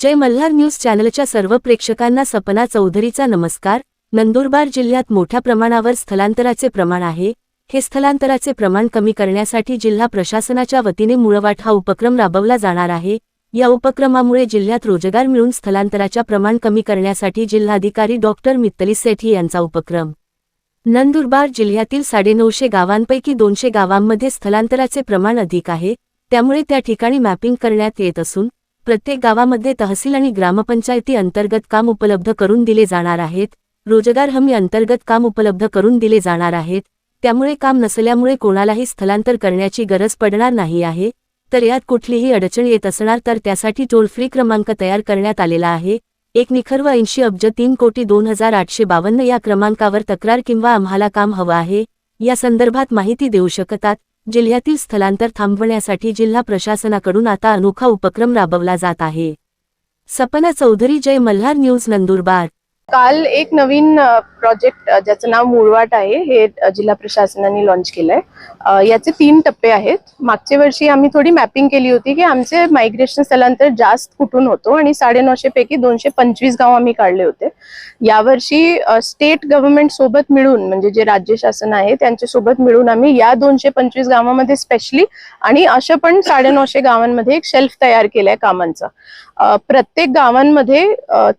जय Malhar news चॅनलच्या सर्व प्रेक्षकांना सपना चौधरीचा नमस्कार. नंदुरबार जिल्ह्यात मोठ्या प्रमाणावर स्थलांतराचे प्रमाण आहे. हे स्थलांतराचे प्रमाण कमी करण्यासाठी जिल्हा प्रशासनाच्या वतीने मुळवाट हा उपक्रम राबवला जाणार आहे. या उपक्रमामुळे जिल्ह्यात रोजगार मिळून स्थलांतराच्या प्रमाण कमी करण्यासाठी जिल्हाधिकारी डॉक्टर मित्तली सेठी यांचा उपक्रम. नंदुरबार जिल्ह्यातील साडेनऊशे गावांपैकी दोनशे गावांमध्ये स्थलांतराचे प्रमाण अधिक आहे. त्यामुळे त्या ठिकाणी मॅपिंग करण्यात येत असून प्रत्येक गावामध्ये तहसील आणि ग्रामपंचायती अंतर्गत काम उपलब्ध करून दिले जाणार आहेत. रोजगार हमी अंतर्गत काम उपलब्ध करून दिले जाणार आहेत. त्यामुळे काम नसल्यामुळे कोणालाही स्थलांतर करण्याची गरज पडणार नाही आहे. तर यात कुठलीही अडचण येत असणार तर त्यासाठी टोल फ्री क्रमांक तयार करण्यात आलेला आहे. एक निखर्व ऐंशी अब्ज तीन कोटी दोन हजार आठशे बावन्न या क्रमांकावर तक्रार किंवा आम्हाला काम हवं आहे. या संदर्भात माहिती देऊ शकतात. जिल्ह्यातील स्थलांतर थांबवण्यासाठी जिल्हा प्रशासनाकडून आता अनोखा उपक्रम राबवला जात आहे. सपना चौधरी जय मल्हार न्यूज नंदुरबार. काल एक नवीन प्रोजेक्ट ज्याचं नाव मुळवाट आहे हे जिल्हा प्रशासनाने लॉन्च केलंय. याचे तीन टप्पे आहेत. मागच्या वर्षी आम्ही थोडी मॅपिंग केली होती की आमचे मायग्रेशन स्थलांतर जास्त कुठून होतो आणि साडेनऊशे पैकी दोनशे पंचवीस गाव आम्ही काढले होते. यावर्षी स्टेट गव्हर्नमेंट सोबत मिळून म्हणजे जे राज्य शासन आहे त्यांच्यासोबत मिळून आम्ही या दोनशे पंचवीस गावामध्ये स्पेशली आणि अशा पण साडेनऊशे गावांमध्ये एक शेल्फ तयार केलाय कामांचा. प्रत्येक गावांमध्ये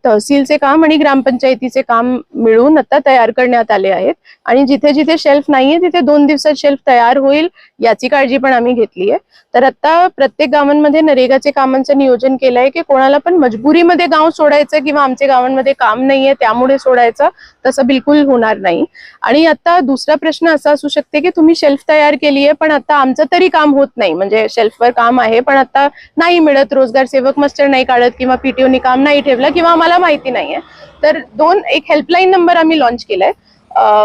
तहसीलचे काम आणि ग्रामपंचायतीचे काम मिळून आता तयार करण्यात आले आहेत. आणि जिथे जिथे शेल्फ नाहीये तिथे दोन दिवसात शेल्फ तयार होईल याची काळजी पण आम्ही घेतली आहे. तर आता प्रत्येक गावांमध्ये नरेगाचे कामांचं नियोजन केलं आहे की कोणाला पण मजबुरीमध्ये गाव सोडायचं किंवा आमच्या गावांमध्ये काम नाहीये त्यामुळे सोडायचं तसं बिलकुल होणार नाही. आणि आता दुसरा प्रश्न असा असू शकते की तुम्ही शेल्फ तयार केली आहे पण आता आमचं तरी काम होत नाही. म्हणजे शेल्फवर काम आहे पण आता नाही मिळत. रोजगार सेवक मस्टर नाही काढत किंवा पीटीओनी काम नाही ठेवलं किंवा आम्हाला माहिती नाहीये. तर दोन एक हेल्पलाईन नंबर आम्ही लॉन्च केलाय.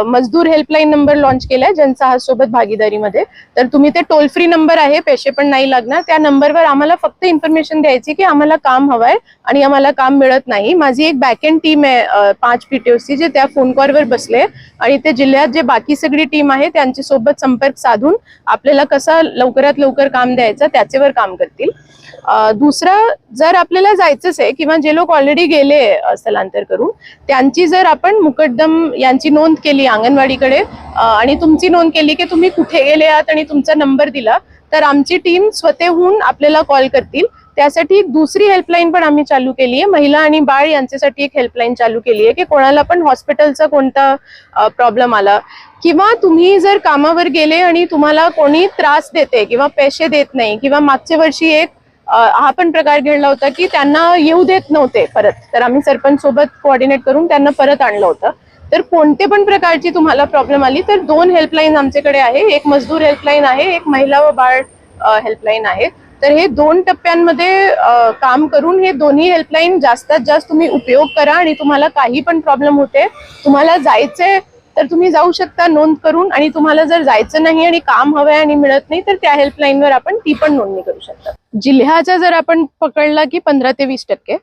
मजदूर हेल्पलाईन नंबर लॉन्च केलाय ज्यांचा हा सोबत भागीदारीमध्ये. तर तुम्ही ते टोल फ्री नंबर आहे पैसे पण नाही लागणार. त्या नंबरवर आम्हाला फक्त इन्फॉर्मेशन द्यायची की आम्हाला काम हवंय आणि आम्हाला काम मिळत नाही. माझी एक बॅकएंड टीम आहे पाच पीटीओसी जे त्या फोन कॉलवर बसले आणि ते जिल्ह्यात जे बाकी सगळी टीम आहे त्यांच्यासोबत संपर्क साधून आपल्याला कसं लवकरात लवकर काम द्यायचं त्याच्यावर काम करतील. दुसरं जर आपल्याला जायचंच आहे किंवा जे लोक ऑलरेडी गेले स्थलांतर करून त्यांची जर आपण मुकद्दम यांची नोंद केली अंगणवाडीकडे. आणि तुमची नोंद केली की तुम्ही कुठे गेले आहात आणि तुमचा नंबर दिला तर आमची टीम स्वतःहून आपल्याला कॉल करतील. त्यासाठी दुसरी हेल्पलाईन पण आम्ही चालू केली आहे. महिला आणि बाळ यांच्यासाठी एक हेल्पलाईन चालू केली आहे की कोणाला पण हॉस्पिटलचा कोणता प्रॉब्लेम आला किंवा तुम्ही जर कामावर गेले आणि तुम्हाला कोणी त्रास देते किंवा पैसे देत नाही किंवा मागच्या वर्षी एक हा पण प्रकार घडला होता की त्यांना येऊ देत नव्हते परत. तर आम्ही सरपंच सोबत कोऑर्डिनेट करून त्यांना परत आणलं होतं. तर कोणते पण प्रकारची तुम्हाला प्रॉब्लेम आली तर दोन हेल्पलाईन आमच्याकडे आहे. एक मजदूर हेल्पलाईन आहे एक महिला व बाळ हेल्पलाईन आहे. तर हे दोन टप्प्यांमध्ये काम करून हे दोन्ही हेल्पलाईन जास्तीत जास्त तुम्ही उपयोग करा आणि तुम्हाला काही पण प्रॉब्लेम होते तुम्हाला जायचंय तर तुम्ही जाऊ शकता नोंद करून आणि तुम्हाला जर जायचं नाही आणि काम हवंय आणि मिळत नाही तर त्या हेल्पलाईनवर आपण ती पण नोंदणी करू शकता. जिल्ह्याचा जर आपण पकडला की पंधरा ते वीस टक्के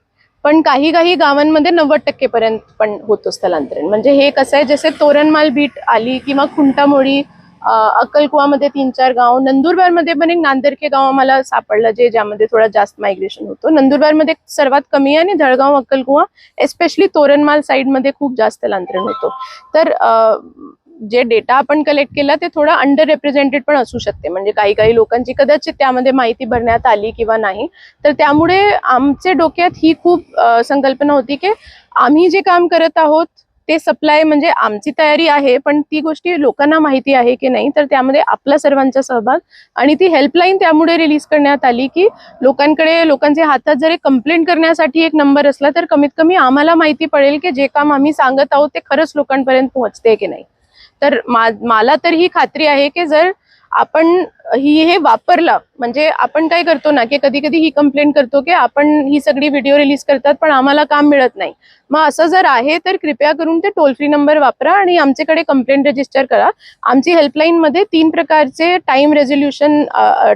पण काही काही गावांमध्ये नव्वद टक्केपर्यंत पण होतो स्थलांतरण. म्हणजे हे कसं आहे जसे तोरणमाल बीट आली किंवा खुंटामोडी अक्कलकुवामध्ये तीन चार गाव नंदुरबारमध्ये पण एक नांदरखे गाव आम्हाला सापडलं जे ज्यामध्ये थोडा जास्त मायग्रेशन होतं. नंदुरबारमध्ये सर्वात कमी आहे आणि धळगाव अक्कलकुवा एस्पेशली तोरणमाल साईडमध्ये खूप जास्त स्थलांतरण होतो. तर जे डेटा आपण कलेक्ट केला ते थोडं अंडर रिप्रेझेंटेड पण असू शकते. म्हणजे काही काही लोकांची कदाचित त्यामध्ये माहिती भरण्यात आली किंवा नाही. तर त्यामुळे आमच्या डोक्यात ही खूप संकल्पना होती की आम्ही जे काम करत आहोत ते सप्लाय म्हणजे आमची तयारी आहे पण ती गोष्टी लोकांना माहिती आहे की नाही तर त्यामध्ये आपला सर्वांचा सहभाग आणि ती हेल्पलाईन त्यामुळे रिलीज करण्यात आली की लोकांकडे लोकांच्या हातात जर एक कंप्लेंट करण्यासाठी एक नंबर असला तर कमीत कमी आम्हाला माहिती पडेल की जे काम आम्ही सांगत आहोत ते खरंच लोकांपर्यंत पोहोचते की नाही. तर मा- मला तर ही खात्री आहे की जर आपण ही हे वापरला म्हणजे आपण काय करतो ना की कधी कधी ही कंप्लेंट करतो की आपण ही सगळी व्हिडिओ रिलीज करतात पण आम्हाला काम मिळत नाही. मग असं जर आहे तर कृपया करून ते टोल फ्री नंबर वापरा आणि आमच्याकडे कंप्लेंट रजिस्टर करा. आमची हेल्पलाईन मध्ये तीन प्रकारचे टाइम रेझोल्युशन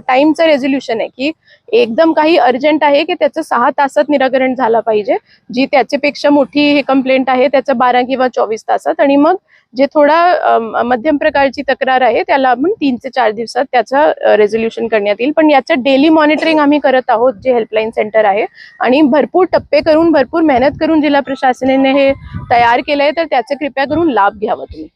टाइमचं रेझोल्युशन आहे की एकदम काही अर्जंट आहे की त्याचं सहा तासात निराकरण झालं पाहिजे जी त्याच्यापेक्षा मोठी हे कंप्लेंट आहे त्याचं बारा किंवा चोवीस तासात. आणि मग जे थोडा मध्यम प्रकारची तक्रार आहे त्याला आपण तीन ते चार दिवसात त्याचा सुद्धा रेझोल्युशन करण्यात येईल. पण याचं डेली मॉनिटरिंग आम्ही करत आहोत जे हेल्पलाईन सेंटर आहे. आणि भरपूर टप्पे करून भरपूर मेहनत करून जिल्हा प्रशासनाने हे तयार केलं आहे तर त्याचे कृपया करून लाभ घ्यावा तुम्ही.